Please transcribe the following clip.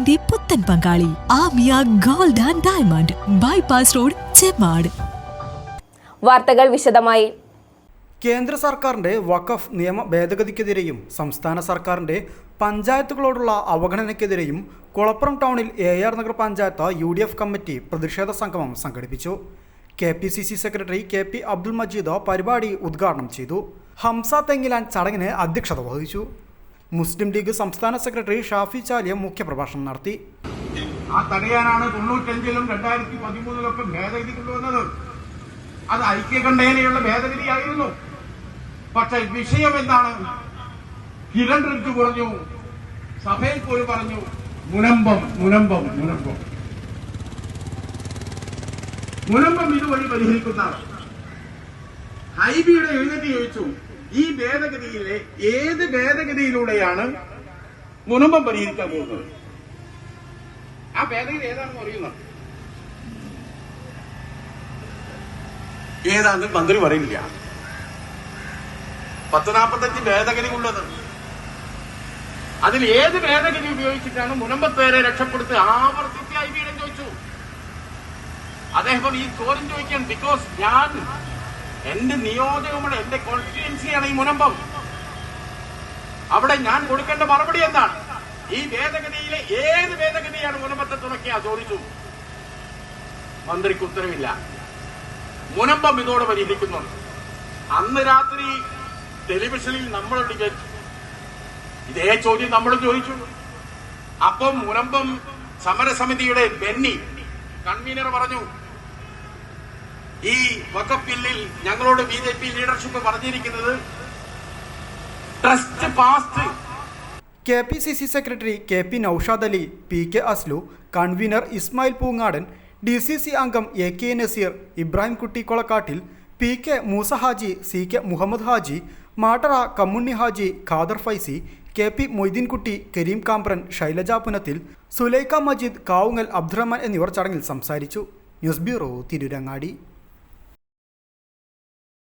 വിവാഹത്തിന്റെ പുത്തൻ പങ്കാളി Amiya gold and diamond bypass road Chemmad വാർത്തകൾ വിശദമായി. കേന്ദ്ര സർക്കാരിന്റെ വഖഫ് നിയമ ഭേദഗതിക്കെതിരെയും സംസ്ഥാന സർക്കാരിന്റെ പഞ്ചായത്തുകളോടുള്ള അവഗണനയ്ക്കെതിരെയും കുളപ്പുറം ടൗണിൽ A R Nagar panchayat U D F committee പ്രതിഷേധ സംഗമം സംഘടിപ്പിച്ചു. K P C C secretary K P Abdul Majeed പരിപാടി ഉദ്ഘാടനം ചെയ്തു. ഹംസ തെങ്ങിലാൻ ചടങ്ങിന് അധ്യക്ഷത വഹിച്ചു. മുസ്ലിം ലീഗ് സംസ്ഥാന സെക്രട്ടറി ഷാഫി ചാലിയ മുഖ്യപ്രഭാഷണം നടത്തി. ആ തടയാനാണ് തൊണ്ണൂറ്റഞ്ചിലും രണ്ടായിരത്തി പതിമൂന്നിലൊക്കെ ഭേദഗതി കൊണ്ടുവന്നത്. അത് ഐക്യകണ്ഠേനയുള്ള ഭേദഗതിയായിരുന്നു. പക്ഷെ വിഷയം എന്താണ്? കിരൺ റിജു പറഞ്ഞു സഭയിൽ പോലും പറഞ്ഞു മുനമ്പം മുനമ്പം മുനമ്പം. മുനമ്പം ഇതുവഴി പരിഹരിക്കുന്നതാണ്. ഹൈബിയുടെ എഴുന്നേറ്റ് ചോദിച്ചു ഈ ഭേദഗതിയിലെ ഏത് ഭേദഗതിയിലൂടെയാണ് മുനമ്പം പരിഹരിക്കാൻ പോകുന്നത്? ആ ഭേദഗതി ഏതാണെന്ന് അറിയുന്നത് ഏതാണ് മന്ത്രി പറയുന്നില്ല. പത്ത് നാൽപ്പത്തഞ്ച് ഉള്ളത് അതിൽ ഏത് ഭേദഗതി ഉപയോഗിച്ചിട്ടാണ് മുനമ്പത്തേരെ രക്ഷപ്പെടുത്തി ആവർത്തിച്ച് ഐ ബിയുടെ ചോദിച്ചു? അദ്ദേഹം ഈ ചോദ്യം ചോദിക്കാൻ ബിക്കോസ് ഞാൻ എന്റെ നിയോജകമുള്ള എന്റെ കോൺസ്റ്റിറ്റ്യുവൻസിയാണ് ഈ മുനമ്പം. അവിടെ ഞാൻ കൊടുക്കേണ്ട മറുപടി എന്താണ്? ഈ ഭേദഗതിയിലെ ഏത് ഭേദഗതിയാണ് മുനമ്പത്തെ തുണക്കിയ ചോദിച്ചു? മന്ത്രിക്ക് ഉത്തരവില്ല. മുനമ്പം ഇതോടെ പരിഹരിക്കുന്നുണ്ട് അന്ന് രാത്രി ടെലിവിഷനിൽ നമ്മളോട് ചോദിച്ചു ഇതേ ചോദ്യം നമ്മൾ ചോദിച്ചു. അപ്പം മുനമ്പം സമരസമിതിയുടെ ബെന്നി കൺവീനർ പറഞ്ഞു ഈ വക്കഫ് ബില്ലിൽ ഞങ്ങളോട് ബി ജെ പി ലീഡർഷിപ്പ് പറഞ്ഞിരിക്കുന്നത് trust past K P C C secretary K P Naushad Ali P K Aslu convener Ismail Poongadan D C C അംഗം A K Naseer Ibrahim Kutty Kolakkattil P K Moosa Haji C K Muhammad Haji Mattara Kammunni Haji Khader Faizy K P Moideenkutty Kareem Kampran Shailaja Punathil Sulaikha Majeed Kavungal Abdurahman എന്നിവർ ചടങ്ങിൽ സംസാരിച്ചു. News bureau Tirurangadi.